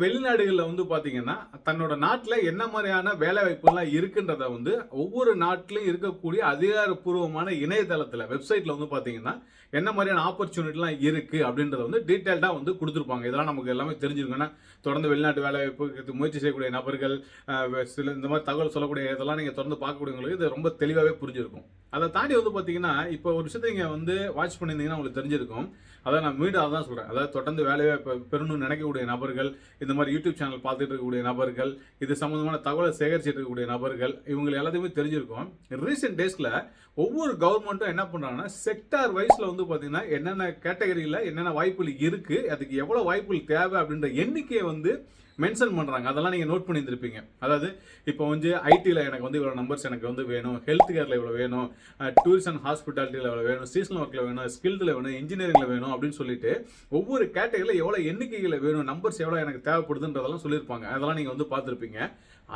வெளிநாடுகளில் வந்து பார்த்தீங்கன்னா தன்னோட நாட்டில் என்ன மாதிரியான வேலை வாய்ப்புலாம் இருக்குன்றத வந்து ஒவ்வொரு நாட்டிலையும் இருக்கக்கூடிய அதிகாரப்பூர்வமான இணையதளத்தில் வெப்சைட்டில் வந்து பார்த்தீங்கன்னா என்ன மாதிரியான ஆப்பர்ச்சுனிட்டிலாம் இருக்குது அப்படின்றத வந்து டீட்டெயில்டாக வந்து கொடுத்துருப்பாங்க. இதெல்லாம் நமக்கு எல்லாமே தெரிஞ்சிருக்கோன்னா தொடர்ந்து வெளிநாட்டு வேலை வாய்ப்புக்கு முயற்சி செய்யக்கூடிய நபர்கள் சில இந்த மாதிரி தகவல் சொல்லக்கூடிய இதெல்லாம் நீங்கள் தொடர்ந்து பார்க்கக்கூடியவங்களுக்கு இது ரொம்ப தெளிவாகவே புரிஞ்சிருக்கும். அதை தாண்டி வந்து பார்த்தீங்கன்னா இப்போ ஒரு விஷயத்தை நீங்கள் வந்து வாட்ச் பண்ணியிருந்தீங்கன்னா உங்களுக்கு தெரிஞ்சிருக்கும். அதான் நான் மீண்டும் அதான் சொல்கிறேன் அதாவது தொடர்ந்து வேலையை பெறணும்னு நினைக்கக்கூடிய நபர்கள் இந்த மாதிரி யூடியூப் சேனல் பார்த்துட்டு இருக்கக்கூடிய நபர்கள் இது சம்மந்தமான தகவலை சேகரிச்சுட்டு இருக்கக்கூடிய நபர்கள் இவங்க எல்லாத்தையுமே தெரிஞ்சிருக்கும். ரீசெண்ட் டேஸில் ஒவ்வொரு கவர்மெண்ட்டும் என்ன பண்ணுறாங்கன்னா செக்டார் வைஸில் வந்து பார்த்தீங்கன்னா என்னென்ன கேட்டகரியில் என்னென்ன வாய்ப்புகள் இருக்குது அதுக்கு எவ்வளோ வாய்ப்புகள் தேவை அப்படின்ற எண்ணிக்கையை வந்து மென்ஷன் பண்ணுறாங்க அதெல்லாம் நீங்கள் நோட் பண்ணியிருந்திருப்பீங்க. அதாவது இப்போ வந்து ஐடியில் எனக்கு வந்து இவ்வளோ நம்பர்ஸ் எனக்கு வந்து வேணும். ஹெல்த் கேரில் இவ்வளோ வேணும். டூரிஸ்ட் அண்ட் ஹாஸ்பிட்டாலிட்டியில் இவ்வளோ வேணும். சீசனல் ஒர்க்கில் வேணும். ஸ்கில்டில் வேணும். இன்ஜினியரிங்கில் வேணும் அப்படின்னு சொல்லிட்டு ஒவ்வொரு கேட்டகரியில் எவ்வளோ எண்ணிக்கையில் வேணும் நம்பர்ஸ் எவ்வளோ எனக்கு தேவைப்படுதுன்றதெல்லாம் சொல்லியிருப்பாங்க. அதெல்லாம் நீங்கள் வந்து பார்த்துருப்பீங்க.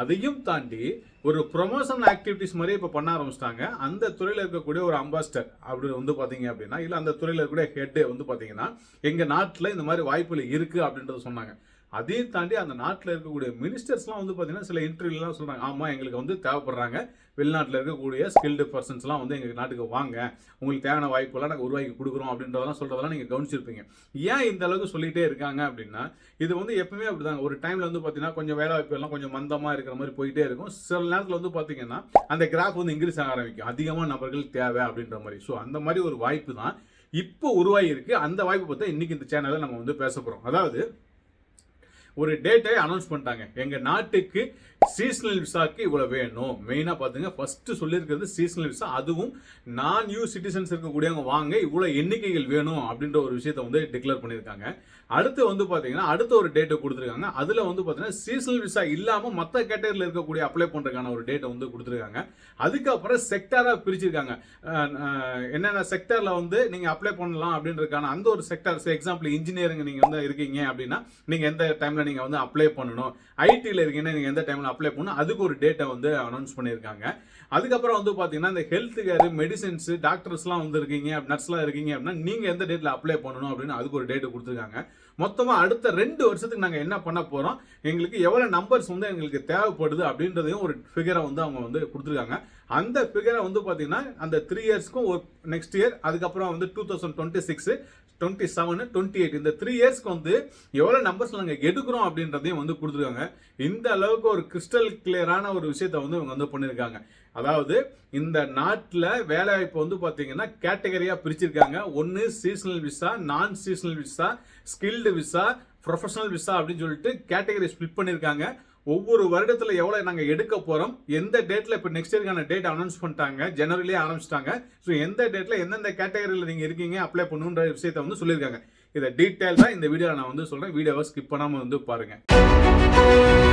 அதையும் தாண்டி ஒரு ப்ரொமோஷன் ஆக்டிவிட்டிஸ் மாதிரி இப்போ பண்ண ஆரம்பிச்சிட்டாங்க. அந்த துறையில் இருக்கக்கூடிய ஒரு அம்பாஸ்டர் அப்படி வந்து பார்த்தீங்க அப்படின்னா இல்லை அந்த துறையில் இருக்கக்கூடிய ஹெட் வந்து பார்த்தீங்கன்னா எங்கள் நாட்டில் இந்த மாதிரி வாய்ப்புகள் இருக்குது அப்படின்றத சொன்னாங்க. அதையும் தாண்டி அந்த நாட்டில் இருக்கக்கூடிய மினிஸ்டர்ஸ்லாம் வந்து பார்த்தீங்கன்னா சில இன்டர்வியூலாம் சொல்கிறாங்க ஆமாம் எங்களுக்கு வந்து தேவைப்படுறாங்க. வெளிநாட்டில் இருக்கக்கூடிய ஸ்கில்டு பர்சன்ஸ்லாம் வந்து எங்கள் நாட்டுக்கு வாங்க. உங்களுக்கு தேவையான வாய்ப்புலாம் நாங்கள் உருவாக்கி கொடுக்குறோம் அப்படின்றதெல்லாம் சொல்கிறதெல்லாம் நீங்கள் கவனிச்சிருப்பீங்க. ஏன் இந்த அளவுக்கு சொல்லிகிட்டே இருக்காங்க அப்படின்னா இது வந்து எப்பவுமே அப்படிதாங்க. ஒரு டைமில் வந்து பார்த்தீங்கன்னா கொஞ்சம் வேலை வாய்ப்பு எல்லாம் கொஞ்சம் மந்தமாக இருக்கிற மாதிரி போயிட்டே இருக்கும். சில நேரத்தில் வந்து பார்த்தீங்கன்னா அந்த கிராஃப் வந்து இன்க்ரீஸ் ஆக ஆரம்பிக்கும். அதிகமாக நபர்கள் தேவை அப்படின்ற மாதிரி. ஸோ அந்த மாதிரி ஒரு வாய்ப்பு தான் இப்போ உருவாகி இருக்கு. அந்த வாய்ப்பு பார்த்தா இன்னைக்கு இந்த சேனலில் நம்ம வந்து பேச போகிறோம் அதாவது ஒரு டேட்டை அனௌன்ஸ் பண்ணிட்டாங்க. எங்கள் நாட்டுக்கு சீசனல் விசாக்கு இவ்வளோ வேணும். மெயினாக பார்த்துங்க ஃபஸ்ட்டு சொல்லியிருக்கிறது சீசனல் விசா அதுவும் நான் யூ சிட்டிசன்ஸ் இருக்கக்கூடியவங்க வாங்க இவ்வளோ எண்ணிக்கைகள் வேணும் அப்படின்ற ஒரு விஷயத்தை வந்து டிக்ளேர் பண்ணியிருக்காங்க. அடுத்து வந்து பார்த்தீங்கன்னா அடுத்த ஒரு டேட்டை கொடுத்துருக்காங்க. அதில் வந்து பார்த்தீங்கன்னா சீசனல் விசா இல்லாமல் மற்ற கேட்டகரியில் இருக்கக்கூடிய அப்ளை பண்ணுறதுக்கான ஒரு டேட்டை வந்து கொடுத்துருக்காங்க. அதுக்கப்புறம் செக்டாராக பிரிச்சிருக்காங்க. என்னென்ன செக்டாரில் வந்து நீங்கள் அப்ளை பண்ணலாம் அப்படின்றதுக்கான அந்த ஒரு செக்டர் எக்ஸாம்பிள் இன்ஜினியரிங் நீங்கள் வந்து இருக்கீங்க அப்படின்னா நீங்கள் எந்த டைமில் நீங்க வந்து அப்ளை பண்ணணும். ஐடியில் இருக்கீங்கன்னா நீங்க எந்த டைம்ல அப்ளை பண்ணணும் அதுக்கு ஒரு டேட்டை வந்து அனௌன்ஸ் பண்ணியிருக்காங்க. அதுக்கப்புறம் வந்து பார்த்தீங்கன்னா இந்த ஹெல்த் கேர் மெடிசின்ஸ் டாக்டர்ஸ்லாம் வந்து இருக்கீங்க நர்ஸ்லாம் இருக்கீங்க அப்படின்னா நீங்கள் எந்த டேட்டில் அப்ளை பண்ணணும் அப்படின்னு அதுக்கு ஒரு டேட் கொடுத்துருக்காங்க. மொத்தமாக அடுத்த ரெண்டு வருஷத்துக்கு நாங்கள் என்ன பண்ண போகிறோம் எங்களுக்கு எவ்வளோ நம்பர்ஸ் வந்து எங்களுக்கு தேவைப்படுது அப்படின்றதையும் ஒரு ஃபிகரை வந்து அவங்க வந்து கொடுத்துருக்காங்க. அந்த ஃபிகரை வந்து பார்த்தீங்கன்னா அந்த த்ரீ இயர்ஸ்க்கும் ஒரு நெக்ஸ்ட் இயர் அதுக்கப்புறம் வந்து two thousand twenty six twenty seven twenty eight இந்த த்ரீ இயர்ஸ்க்கு வந்து எவ்வளோ நம்பர்ஸ் நாங்கள் எடுக்கிறோம் அப்படின்றதையும் வந்து கொடுத்துருக்காங்க. இந்த அளவுக்கு ஒரு கிறிஸ்டல் கிளியரான ஒரு விஷயத்தை வந்து இவங்க வந்து பண்ணியிருக்காங்க அதாவது இந்த நாட்டில் வேலைவாய்ப்பு வந்து பார்த்தீங்கன்னா கேட்டகரியாக பிரிச்சிருக்காங்க. ஒன்று seasonal visa non seasonal visa skilled visa professional visa அப்படின்னு சொல்லிட்டு கேட்டகரி ஸ்பிளிட் பண்ணியிருக்காங்க ஒவ்வொரு வருடத்தில் எவ்வளோ நாங்கள் எடுக்க போகிறோம் எந்த டேட்டில் இப்போ நெக்ஸ்ட் இயருக்கான டேட் அனௌன்ஸ் பண்ணிட்டாங்க ஜனவரிலே ஆரம்பிச்சிட்டாங்க. ஸோ எந்த டேட்டில் எந்தெந்த கேட்டகரியில் நீங்கள் இருக்கீங்க அப்ளை பண்ணுன்ற விஷயத்த வந்து சொல்லியிருக்காங்க. இதை டீட்டெயில் தான் இந்த வீடியோவில் நான் வந்து சொல்கிறேன் வீடியோவை ஸ்கிப் பண்ணாமல் வந்து பாருங்கள்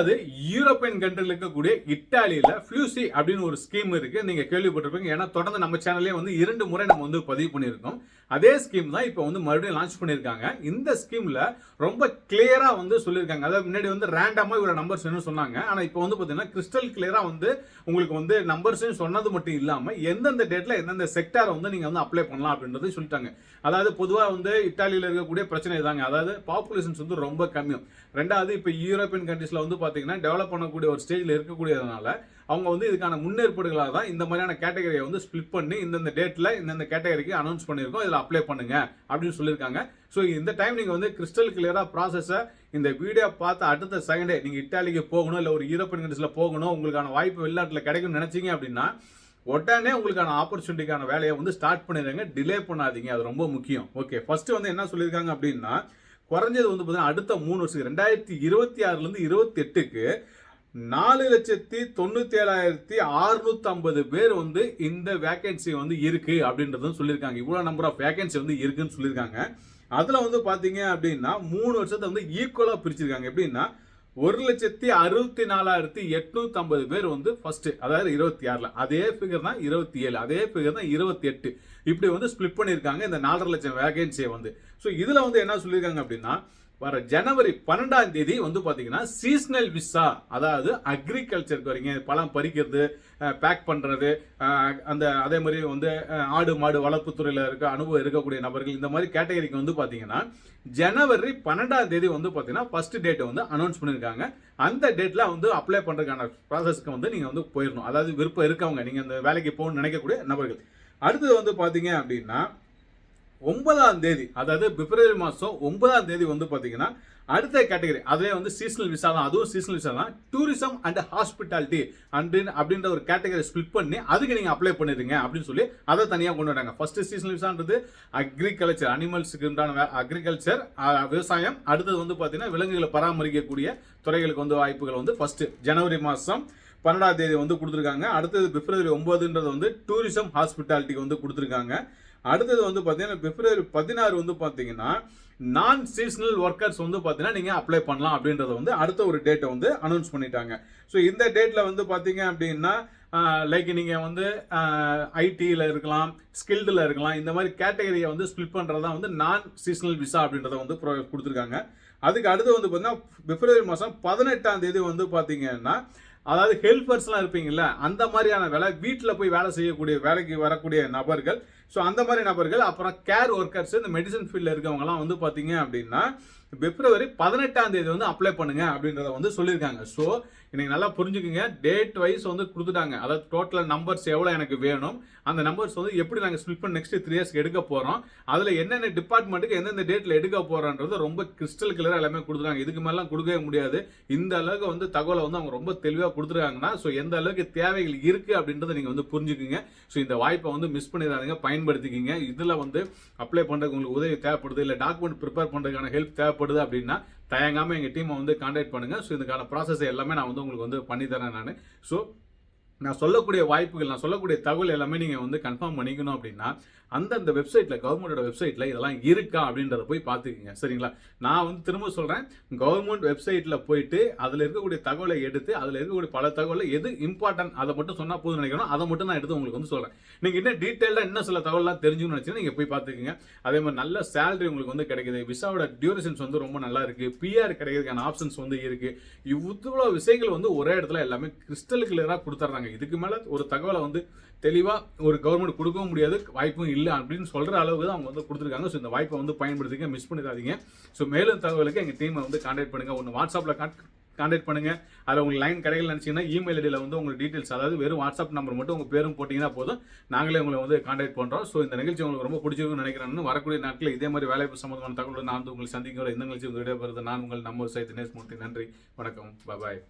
அது யூரோப்பியன் கண்ட்ரியில் இருக்கக்கூடிய இத்தாலியில ஃபியூசி அப்படின்னு ஒரு ஸ்கீம் இருக்கு. நீங்க கேள்விப்பட்டிருப்பீங்க. ஏன்னா தொடர்ந்து நம்ம சேனல்லே வந்து இரண்டு முறை நம்ம வந்து பதிவு பண்ணியிருக்கோம். அதே ஸ்கீம் தான் இப்போ வந்து மறுபடியும் லான்ச் பண்ணியிருக்காங்க. இந்த ஸ்கீமில் ரொம்ப கிளியராக வந்து சொல்லியிருக்காங்க. அதாவது முன்னாடி வந்து ரேண்டமாக இவ்வளோ நம்பர்ஸ் சொன்னாங்க. ஆனால் இப்போ வந்து பார்த்தீங்கன்னா கிறிஸ்டல் கிளியராக வந்து உங்களுக்கு வந்து நம்பர்ஸ்னு சொன்னது மட்டும் இல்லாமல் எந்தெந்த டேட்டில் எந்தெந்த செக்டாரை வந்து நீங்கள் வந்து அப்ளை பண்ணலாம் அப்படின்றது சொல்லிட்டாங்க. அதாவது பொதுவாக வந்து இத்தாலியில் இருக்கக்கூடிய பிரச்சனை இதாங்க. அதாவது பாப்புலேஷன்ஸ் வந்து ரொம்ப கம்மியும். ரெண்டாவது இப்போ யூரோப்பியன் கண்ட்ரீஸில் வந்து பார்த்தீங்கன்னா டெவலப் பண்ணக்கூடிய ஒரு ஸ்டேஜில் இருக்கக்கூடியதுனால அவங்க வந்து இதுக்கான முன்னேற்பாடுகளாக தான் இந்த மாதிரியான கேட்டகரியை வந்து ஸ்பிளிட் பண்ணி இந்தந்த டேட்டில் இந்தந்த கேட்டகரிக்கு அனௌன்ஸ் பண்ணியிருக்கோம். இதில் அப்ளை பண்ணுங்க அப்படின்னு சொல்லியிருக்காங்க. ஸோ இந்த டைம் நீங்கள் வந்து கிறிஸ்டல் கிளியராக ப்ராசஸை இந்த வீடியோ பார்த்து அடுத்த செகண்டே நீங்கள் இட்டாலிக்கு போகணும் இல்லை ஒரு யூரோப்பியன் கண்ட்ரீஸில் போகணும் உங்களுக்கான வாய்ப்பு வெளிநாட்டில் கிடைக்கும்னு நினச்சிங்க அப்படின்னா உடனே உங்களுக்கான ஆப்பர்ச்சுனிட்டிக்கான வேலையை வந்து ஸ்டார்ட் பண்ணிடுங்க. டிலே பண்ணாதீங்க. அது ரொம்ப முக்கியம். ஓகே ஃபர்ஸ்ட் வந்து என்ன சொல்லியிருக்காங்க அப்படின்னா குறைஞ்சது வந்து பார்த்தீங்கன்னா அடுத்த மூணு வருஷம் ரெண்டாயிரத்தி இருபத்தி ஆறுலேருந்து இருபத்தி எட்டுக்கு நாலு லட்சத்தி தொண்ணூத்தி ஏழாயிரத்தி அறுநூத்தி ஐம்பது பேர் வந்து இந்த வேகன்சி வந்து இருக்கு அப்படின்றதும் சொல்லியிருக்காங்க. இவ்வளவு நம்பர் ஆஃப் வேகன்சி வந்து இருக்குன்னு சொல்லியிருக்காங்க. அதுல வந்து பாத்தீங்க அப்படின்னா மூணு வருஷத்தை வந்து ஈக்குவலா பிரிச்சிருக்காங்க. எப்படின்னா ஒரு லட்சத்தி அறுபத்தி நாலாயிரத்தி எட்நூத்தி ஐம்பது பேர் வந்து ஃபர்ஸ்ட் அதாவது இருபத்தி ஆறுல. அதே ஃபிகர் தான் இருபத்தி ஏழு. அதே ஃபிகர் தான் இருபத்தி எட்டு. இப்படி வந்து ஸ்பிளிட் பண்ணியிருக்காங்க இந்த நாலரை லட்சம் வேகன்சியை வந்து. ஸோ இதுல வந்து என்ன சொல்லியிருக்காங்க அப்படின்னா வர ஜனவரி பன்னெண்டாம் தேதி வந்து பார்த்தீங்கன்னா சீசனல் விசா அதாவது அக்ரிகல்ச்சருக்கு வரீங்க பழம் பறிக்கிறது பேக் பண்ணுறது அந்த அதே மாதிரி வந்து ஆடு மாடு வளர்ப்புத்துறையில் இருக்க அனுபவம் இருக்கக்கூடிய நபர்கள் இந்த மாதிரி கேட்டகரிக்கு வந்து பார்த்தீங்கன்னா ஜனவரி பன்னெண்டாம் தேதி வந்து பார்த்தீங்கன்னா ஃபர்ஸ்ட் டேட் வந்து அனௌன்ஸ் பண்ணியிருக்காங்க அந்த டேட்டில் வந்து அப்ளை பண்ணுறதுக்கான ப்ராசஸ்க்கு வந்து நீங்கள் வந்து போயிடணும். அதாவது விருப்பம் இருக்கவங்க நீங்கள் அந்த வேலைக்கு போகணும்னு நினைக்கக்கூடிய நபர்கள். அடுத்தது வந்து பார்த்தீங்க அப்படின்னா ஒன்பதாம் தேதி அதாவது பிப்ரவரி மாதம் ஒன்பதாம் தேதி வந்து பார்த்தீங்கன்னா அடுத்த கேட்டகரி அதே வந்து சீசனல் விசா தான். அதுவும் சீசனல் விசா தான். டூரிசம் அண்ட் ஹாஸ்பிட்டாலிட்டி அப்படின்னு அப்படின்ற ஒரு கேட்டகரி ஸ்பிளிட் பண்ணி அதுக்கு நீங்கள் அப்ளை பண்ணிடுங்க அப்படின்னு சொல்லி அதை தனியாக கொண்டு வராங்க. ஃபர்ஸ்ட் சீசனல் விசான்றது அக்ரிகல்ச்சர் அனிமல்ஸுக்கு உண்டான அக்ரிகல்ச்சர் விவசாயம். அடுத்தது வந்து பார்த்தீங்கன்னா விலங்குகளை பராமரிக்கக்கூடிய துறைகளுக்கு வந்து வாய்ப்புகள் வந்து ஃபர்ஸ்ட் ஜனவரி மாதம் பன்னெண்டாம் தேதி வந்து கொடுத்துருக்காங்க. அடுத்தது பிப்ரவரி ஒன்பதுன்றது வந்து டூரிசம் ஹாஸ்பிட்டாலிட்டிக்கு வந்து கொடுத்துருக்காங்க. அடுத்தது வந்து பார்த்தீங்கன்னா பிப்ரவரி பதினாறு வந்து பார்த்தீங்கன்னா நான் சீசனல் ஒர்க்கர்ஸ் வந்து பார்த்தீங்கன்னா நீங்கள் அப்ளை பண்ணலாம் அப்படின்றத வந்து அடுத்த ஒரு டேட்டை வந்து அனௌன்ஸ் பண்ணிட்டாங்க. ஸோ இந்த டேட்டில் வந்து பார்த்தீங்க அப்படின்னா லைக் நீங்கள் வந்து ஐடியில் இருக்கலாம் ஸ்கில்டில் இருக்கலாம் இந்த மாதிரி கேட்டகரியை வந்து ஸ்பிளிட் பண்ணுறதா வந்து நான் சீசனல் விசா அப்படின்றத வந்து pro- கொடுத்துருக்காங்க. அதுக்கு அடுத்து வந்து பார்த்தீங்கன்னா பிப்ரவரி மாதம் பதினெட்டாம் தேதி வந்து பார்த்தீங்கன்னா அதாவது ஹெல்பர்ஸ்லாம் இருப்பீங்கல்ல அந்த மாதிரியான வேலை வீட்டில் போய் வேலை செய்யக்கூடிய வேலைக்கு வரக்கூடிய நபர்கள். ஸோ அந்த மாதிரி நபர்கள் அப்புறம் கேர் ஒர்க்கர்ஸ் இந்த மெடிசன் ஃபீல்டில் இருக்கவங்கலாம் வந்து பார்த்தீங்க அப்படின்னா பிப்ரவரி பதினெட்டாம் தேதி வந்து அப்ளை பண்ணுங்க அப்படின்றத வந்து சொல்லியிருக்காங்க. ஸோ எனக்கு நல்லா புரிஞ்சுக்குங்க. டேட் வைஸ் வந்து கொடுத்துட்டாங்க. அதாவது டோட்டல் நம்பர்ஸ் எவ்வளோ எனக்கு வேணும் அந்த நம்பர்ஸ் வந்து எப்படி நாங்கள் ஸ்பிட் பண்ணி நெக்ஸ்ட் த்ரீ இயர்ஸ்க்கு எடுக்க போகிறோம் அதில் என்னென்ன டிபார்ட்மெண்ட்டுக்கு எந்தெந்த டேட்டில் எடுக்க போகிறோன்றது ரொம்ப கிறிஸ்டல் கிளியராக எல்லாமே கொடுத்துருக்காங்க இதுக்கு மேலாம் கொடுக்கவே முடியாது. இந்த அளவுக்கு வந்து தகவலை வந்து அவங்க ரொம்ப தெளிவாக கொடுத்துருக்காங்கன்னா ஸோ எந்த அளவுக்கு தேவைகள் இருக்குது அப்படின்றத நீங்கள் வந்து புரிஞ்சுக்குங்க. ஸோ இந்த வாய்ப்பை வந்து மிஸ் பண்ணிடாதீங்க. பயன்படுத்திக்கிங்க. இதில் வந்து அப்ளை பண்ணுறதுக்கு உங்களுக்கு உதவி தேவைப்படுது. இல்லை டாக்குமெண்ட் ப்ரிப்பேர் பண்ணுறதுக்கான ஹெல்ப் தேவைப்படுது. அப்படின்னா தயங்காமல் எங்கள் டீமை வந்து காண்டாக்ட் பண்ணுங்கள் ஸோ இதுக்கான ப்ராசஸ் எல்லாமே நான் வந்து உங்களுக்கு வந்து பண்ணித்தரேன் நான். ஸோ நான் சொல்லக்கூடிய வாய்ப்புகள் நான் சொல்லக்கூடிய தகவல் எல்லாமே நீங்கள் வந்து கன்ஃபார்ம் பண்ணிக்கணும் அப்படின்னா அந்தந்த வெப்சைட்டில் கவர்மெண்டோட வெப்சைட்டில் இதெல்லாம் இருக்கா அப்படின்றத போய் பார்த்துக்குங்க. சரிங்களா? நான் வந்து திரும்ப சொல்கிறேன் கவர்மெண்ட் வெப்சைட்டில் போயிட்டு அதில் இருக்கக்கூடிய தகவலை எடுத்து அதில் இருக்கக்கூடிய பல தகவலை எது இம்பார்ட்டன்ட் அதை மட்டும் சொன்னால் போதும் நினைக்கணும் அதை மட்டும் நான் எடுத்து உங்களுக்கு வந்து சொல்கிறேன் நீங்கள் இன்னும் டீட்டெயிலாக இன்னும் சில தகவலாம் தெரிஞ்சுக்கணும்னு நினச்சிங்கன்னா நீங்கள் போய் பார்த்துக்குங்க. அதே மாதிரி நல்ல சேலரி உங்களுக்கு வந்து கிடைக்குது. விசாவோட டியூரேஷன்ஸ் வந்து ரொம்ப நல்லா இருக்குது பிஆர் கிடைக்கிறதுக்கான ஆப்ஷன்ஸ் வந்து இருக்குது இவ்வளோ விஷயங்கள் வந்து ஒரே இடத்துல எல்லாமே கிறிஸ்டல் கிளியராக கொடுத்துட்றாங்க இதுக்கு மேலே ஒரு தகவலை வந்து தெளிவாக ஒரு கவர்மெண்ட் கொடுக்கவும் முடியாது. வாய்ப்பும் இல்லை அப்படின்னு சொல்கிற அளவுக்கு தான் அவங்க வந்து கொடுத்துருக்காங்க. ஸோ இந்த வாய்ப்பை வந்து பயன்படுத்திக்க மிஸ் பண்ணிடாதீங்க. ஸோ மேலும் தகவலுக்கு எங்கள் டீமை வந்து காண்டாக்ட் பண்ணுங்கள் ஒன்று வாட்ஸ்அப்பில் காண்டாக்ட் பண்ணுங்க. அதில் உங்களுக்கு லைன் கிடைக்கல நினச்சிங்கன்னா இமெயில் ஐடியில் வந்து உங்களுக்கு டீட்டெயில்ஸ் அதாவது வெறும் வாட்ஸ்அப் நம்பர் மட்டும் உங்கள் பேரும் போட்டிங்கன்னா போதும். நாங்களே உங்களை வந்து காண்டாக்ட் பண்ணுறோம் ஸோ இந்த நிகழ்ச்சி உங்களுக்கு ரொம்ப பிடிச்சிருக்குன்னு நினைக்கிறேன். வரக்கூடிய நாட்களில் இதே மாதிரி வேலைவாய்ப்பு சம்மந்தமான தகவல் நான் வந்து உங்களை சந்திக்கிற இந்த நிகழ்ச்சி உங்கள் விடைபெறுது நான் உங்கள் நம்ம சைத் தினேஷ் மூர்த்தி. நன்றி. வணக்கம். பாய்